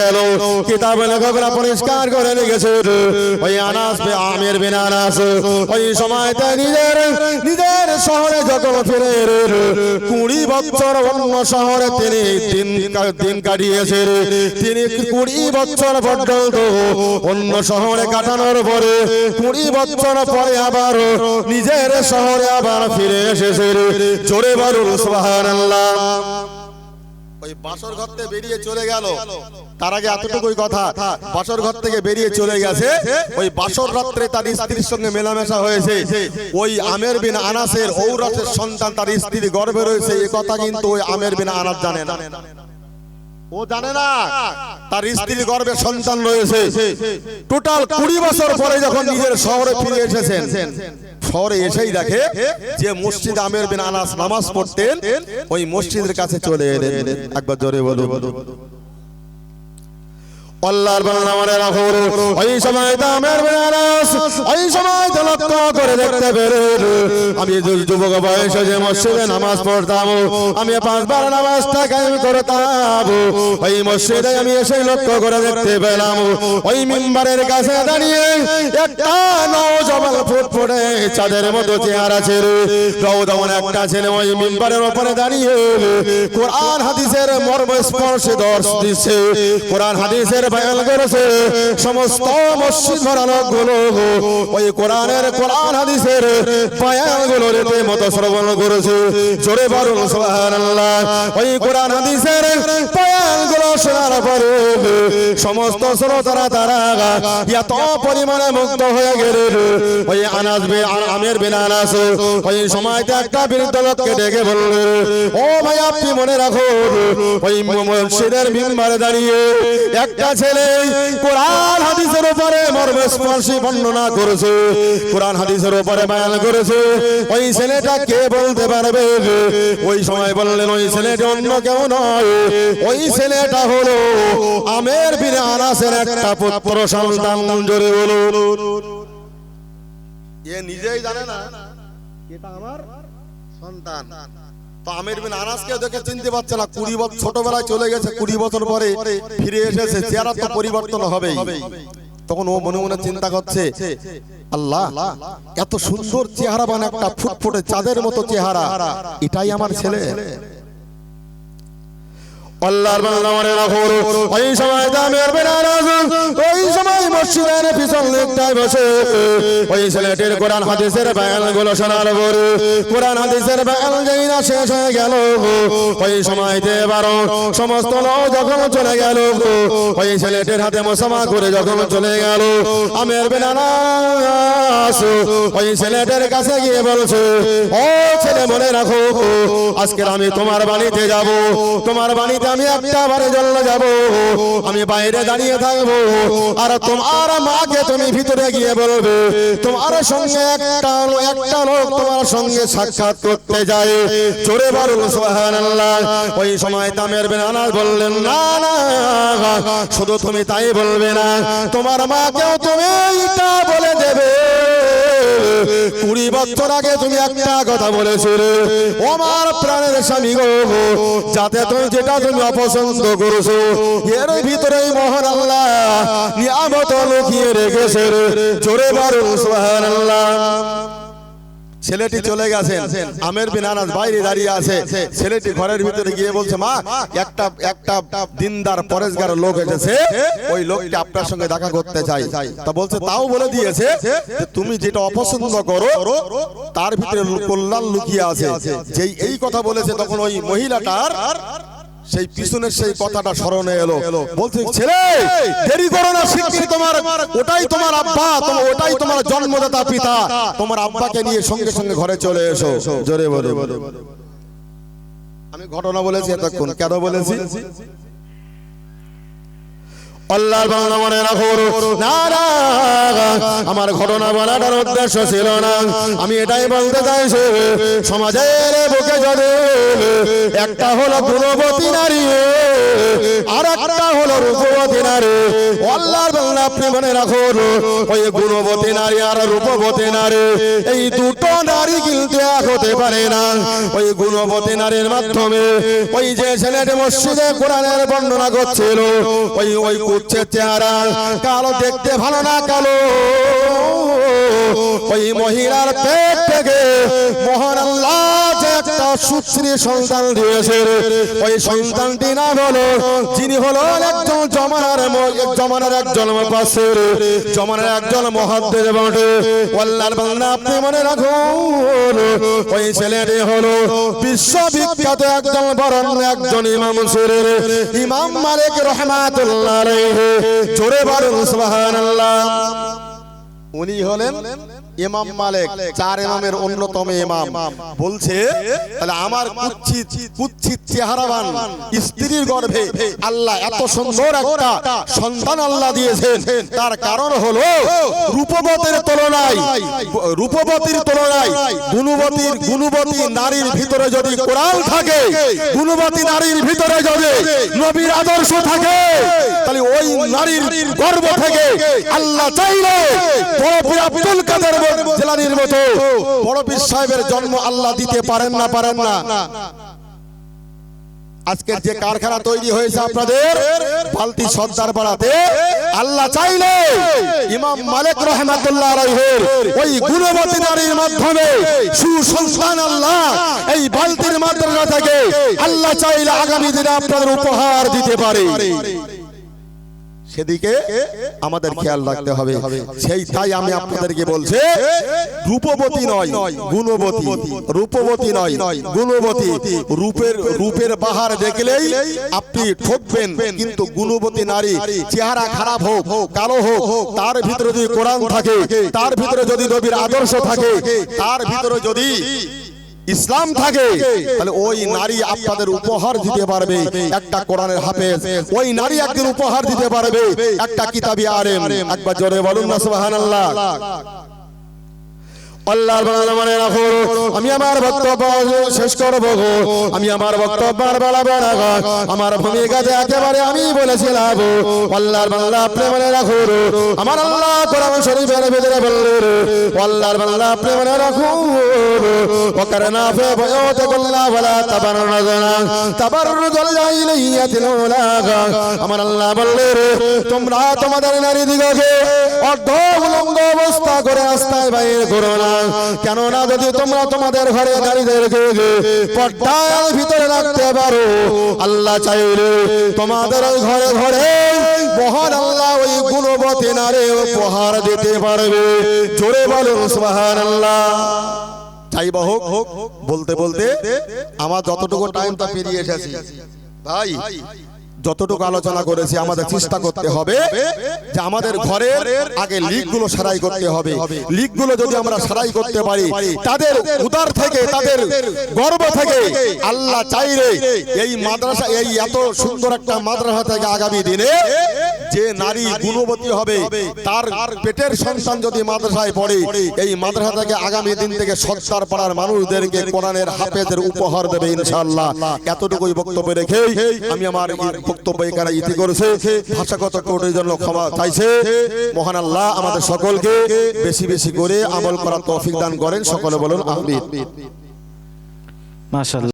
গেল। কিতাব লেখকরা পরিষ্কার করে লিখেছে ওই আনাস আমের বিন আনাস, ওই সময়তে নিজের নিজের শহরে যখন ফিরে কুড়ি বছর অন্য শহরে তিনি দিন দিন কাটিয়েছে তিনি কুড়ি বছর পর্যন্ত অন্য শহরে কাটানোর পরে, কুড়ি বছর পরে আবার নিজের শহরে আবার ফিরে এসেছে জোরে বলুন, সুবহানাল্লাহ। ওই বাসর ঘর থেকে বেরিয়ে চলে গেল। তার আগে এতটুকুই কথা, বাসর ঘর থেকে বেরিয়ে চলে গেছে। ওই বাসর রাত্রে তার স্ত্রীর সঙ্গে মেলামেশা হয়েছে। ওই আমের বিন আনাসের ঔরাসের সন্তান তার স্ত্রীর গর্ভে রয়েছে। এ কথা কিন্তু ওই আমের বিন আনাস জানে না। ও জানে না তার স্ত্রীর গর্ভে সন্তান রয়েছে। টোটাল কুড়ি বছর পরে যখন নিজের শহরে ফিরে এসেছেন। শহরে এসেই দেখে যে মসজিদ আমের বিন আনাস নামাজ পড়তেন ওই মসজিদের কাছে চলে এলেন। একবার জোরে বলো আল্লাহর বান্দা মনে রাখো ওই সময় দামের বেনারস ওই সময় তো করে দেখতে আমি যুবক বয়সে যে মসজিদে নামাজ পড়তাম, আমি পাঁচবার করতাম। ওই মসজিদে আমি এসে লক্ষ্য করে দেখতে পেলাম, ওই কাছে দাঁড়িয়ে একটা নওজবান চাঁদের মতো চেহারা ছিল। রৌদমন একটা ছেলে ওই মিম্বারের উপরে দাঁড়িয়ে কোরআন, হাদিসের মর্ম স্পর্শে দর্শ দিচ্ছে। কোরআন, হাদিসের বয়ান করেছে, সমস্ত মসজিদ ভরানো গুলো ওই কোরআনের কোরআন হাদিসের বয়ানগুলো রীতি মতো শ্রবণ করেছে। জোরে বলুন, সুবহানাল্লাহ। ওই কোরআন হাদিসের বয়ানগুলো শোনার পরে সমস্ত শ্রোতারা তারা এত পরিমাণে মুক্ত হয়ে গেল ওই আনাস বে আমের বিন আনাস, ওই সময়তে একটা বৃদ্ধ লোককে ডেকে বললেন, ও ভাই, আপনি মনে রাখুন, ওই মসজিদের মিম্বারে দাঁড়িয়ে একটা ছেলে কোরআন হাদিসের উপরে মর্মস্পর্শী বর্ণনা করেছে। কোরআন হাদিসের উপরে বয়ান করেছে, ওই ছেলেটা কে বলতে পারবে? ওই সময় বললেন, ওই ছেলেটা অন্য কেউ নয়। ওই ছেলেটা হলো আমের বিনে আনাসের একটা পুত্র সন্তান, জোরে বলুন। এ নিজেই জানে না এটা আমার সন্তান। তো আমির বিন আনাসকে দেখে চিনতে পারছে না, কুড়ি বছর ছোটবেলায় চলে গেছে, কুড়ি বছর পরে ফিরে এসেছে চেহারা তো পরিবর্তন হবেই। তখন ও মনে মনে চিন্তা করছে, আল্লাহ, এত সুন্দর চেহারা বান একটা ফুটফুটে চাঁদের মতো চেহারা, এটাই আমার ছেলে। আল্লাহর বান্দা মনে রাখো ওই সময় দামের বেনারস ওই সময় মসজিদের পিছন দিকটায় বসে। ওই ছেলেটির কোরআন হাদিসের বয়ানগুলো শোনার পরে কোরআন হাদিসের বয়ান যেই না শেষ হয়ে গেল, ওই সময়তে এবারও সমস্ত লোক যখন চলে গেল, ওই ছেলেটির হাতে মোসামা করে যখন চলে গেল, আমের বেনারস, ওই ছেলেটির কাছে গিয়ে বলছে, ও ছেলে, মনে রাখো, আজকে আমি তোমার বাড়িতে যাব। তোমার বাড়িতে আমি একটা বারে জল যাব। আমি বাইরে দাঁড়িয়ে থাকব। আর তোমার মাকে তুমি ভিতরে গিয়ে বলবে, তোমার সঙ্গে একটা একটা লোক তোমার সঙ্গে সাক্ষাৎ করতে যায়। চোরে বলুন, সুবহানাল্লাহ। ওই সময় তামের বললেন, না না, শুধু তুমি তাই বলবে না, তোমার মাকেও তুমি এটা বলে দেবে। কুড়ি বছর আগে তুমি একটা কথা বলেছিলে, আমার প্রাণের স্বামী গো, যাতে তুমি যেটা তুমি অপছন্দ করেছ, এর ভিতরে মহান আল্লাহ নিয়ামত লুকিয়ে রেখেছে জোরে বারো সুবহানাল্লাহ। ছেলেটি চলে গেছেন আমের বিন আনাস বাইরে দাঁড়িয়ে আছে। ছেলেটি ঘরের ভিতরে গিয়ে বলছে মা একটা একটা দিনদার পরেশগার লোক এসেছে। ওই লোকটি আপনার সঙ্গে দেখা করতে চাই। তা বলছে তাও বলে দিয়েছে তুমি যেটা অপছন্দ করো তার ভিতরে কল্যাণ লুকিয়ে আছে। যেই এই কথা বলেছে তখন ওই মহিলাটার সেই পিছনের সেই কথাটা স্মরণে এলো। বলছে ছেলে দেরি করো না শিখছি তোমার ওটাই তোমার আব্বা তোমার ওটাই তোমার জন্মদাতা পিতা তোমার আব্বাকে নিয়ে সঙ্গে সঙ্গে ঘরে চলে এসো। জোরে বলে। আমি ঘটনা বলেছি এতক্ষণ কেন বলেছি? আল্লাহর বাংলা মনে রাখো না আমার ঘটনা বলাটার উদ্দেশ্য ছিল না। আমি এটাই বলতে চাইছি, সমাজের বুকে যদি একটা হলো গুণবতী নারী আর একটা হলো রূপবতী নারী, আল্লাহর বাংলা আপনি মনে রাখুন, ওই গুণবতী নারী আর রূপবতী নারী, এই দুটো নারী কিন্তু এক হতে পারে না। ওই গুণবতী নারীর মাধ্যমে ওই যে ছেলেটি মসজিদে কোরআনের বর্ণনা করছিল, ওই ওই কুচ্ছের চেহারা কালো দেখতে ভালো না কালো। ওই মহিলার পেট থেকে মহান আল্লাহ সুশ্রী সন্তান দিয়েছে। ওই সন্তানটি নাম হলো, যিনি হলো একজন জমানার জমানার একজন জমানার একজন মুহাদ্দিস বটে। আল্লাহর বান্দা, আপনি মনে রাখুন, ওই ছেলেটি হলো বিশ্ববিখ্যাত একজন বরণ একজন ইমাম সুরের ইমাম মালিক রহমাতুল্লাহ জোরে বলুন, সুবহানাল্লাহ। উনি হলেন ইমাম মালিক, চার ইমামের অন্যতম ইমাম। বলছে, তাহলে আমার কুচ্ছিত কুচ্ছিত চেহারাবান স্ত্রীর গর্ভে আল্লাহ এত সুন্দর একটা সন্তান আল্লাহ দিয়েছেন। তার কারণ হলো রূপবতীর তুলনায় রূপবতীর তুলনায় গুণবতীর, গুণবতী নারীর ভিতরে যদি কোরআন থাকে, গুণবতী নারীর ভিতরে যদি নবীর আদর্শ থাকে, তাহলে ওই নারীর গর্ভ থেকে আল্লাহ চাইলে আব্দুল কাদের জেলানির মতো বড় পীর সাহেবের জন্ম আল্লাহ দিতে পারেন না পারেন না। আজকের যে কারখানা তৈরি হয়েছে আপনাদের সর্দার পাড়াতে আল্লাহ চাইলে ইমাম মালিক রহমাতুল্লাহ আলাইহির ওই গুণবতী নারীর মাধ্যমে সুসন্তান আল্লাহ এই বালতির মাদ্রাসা থেকে আল্লাহ চাইলে আগামী দিনে আপনাদের উপহার দিতে পারে। সেদিকে আমাদের খেয়াল রাখতে হবে। সেই তাই আমি আপনাদেরকে বলছি রূপবতী নয় গুণবতী রূপবতী নয় গুণবতী রূপের রূপের বাহার দেখলেই আপনি ঠকবেন কিন্তু গুণবতী নারী চেহারা খারাপ হোক কালো হোক তার ভিতরে যদি কোরআন থাকে তার ভিতরে যদি নবীর আদর্শ থাকে তার ভিতরে যদি ইসলাম থাকে তাহলে ওই নারী আপনাদের উপহার দিতে পারবে একটা কোরআনের হাফেজ। ওই নারী একদিন উপহার দিতে পারবে একটা কিতাবি আরেম একবার জোরে বলুন না সুবহানাল্লাহ। আল্লাহর বাংলা মানে রাখো আমি আমার বক্তব্য শেষ করব গো আমি আমার বক্তব্য আর বাড়াবো না গো। আমার ভূমিকাতে একেবারে আমি বলেছিলাম আল্লাহর বাংলা আপনি মনে রাখো আমার আল্লাহ কোরআন শরীফের ভিতরে বললেন আল্লাহর বাংলা আপনি মনে রাখো وكرنا في بيوت كلنا ولا تبرجنا تبرج الجاهلية الأولى আমার আল্লাহ বললেন তোমরা তোমাদের নারী দিগকে অর্ধ উলঙ্গ অবস্থা করে রাস্তায় বাইরে করো না কেননা যদি তোমরা তোমাদের ঘরে নারীদেরকে পর্দার ভিতরে রাখতে পারো, আল্লাহ চাইলে তোমাদের ঘরে ঘরে মহান আল্লাহ ওই গুণবতী নারী উপহার দিতে পারবে। জোরে বলুন সুবহানাল্লাহ। যাই বা হোক, বলতে বলতে আমার যতটুকু টাইমটা পেরিয়ে এসেছি, ভাই যতটুকু আলোচনা করেছি আমাদের চেষ্টা করতে হবে যে আমাদের ঘরের আগে লিকগুলো সারাই করতে হবে। লিকগুলো যদি আমরা সারাই করতে পারি তাদের উদার থেকে তাদের গর্ব থেকে আল্লাহ চাইলে এই মাদ্রাসা এই এত সুন্দর একটা মাদ্রাসা থেকে আগামী দিনে যে নারী গুণবতী হবে তার পেটের সন্তান যদি মাদ্রাসায় পড়ে এই মাদ্রাসা থেকে আগামী দিন থেকে সত্তার পাড়ার মানুষদেরকে কোরআনের হাফেজের উপহার দেবে ইনশাআল্লাহ। এতটুকুই বক্তব্য রেখে আমি আমার বক্তব্য এখানে ইতি করেছে, ভাষাগত কোর্টের জন্য ক্ষমা চাইছে। মহান আল্লাহ আমাদের সকলকে বেশি বেশি করে আমল করার তৌফিক দান করেন। সকলে বলুন, আমিন। মাশাআল্লাহ।